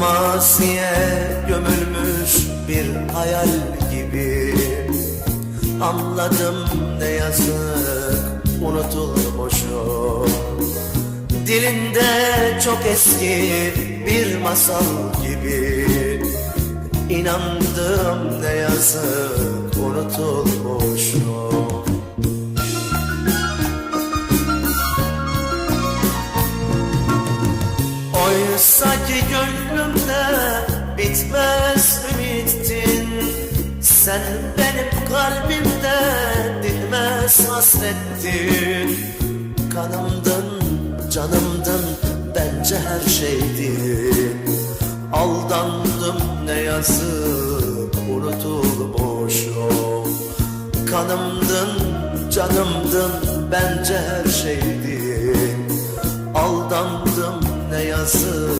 Maziye gömülmüş bir hayal gibi. Anladım ne yazık unutulmuş o Dilinde çok eski bir masal gibi. İnandım ne yazık unutulmuş Oysa gönlümde bitmez ümittin Sen benim kalbimde dinmez hasrettin. Kanımdın, canımdın, bence her şeydin Aldandım ne yazık unutulmuş o Kanımdın, canımdın, bence her şeydin ne yazık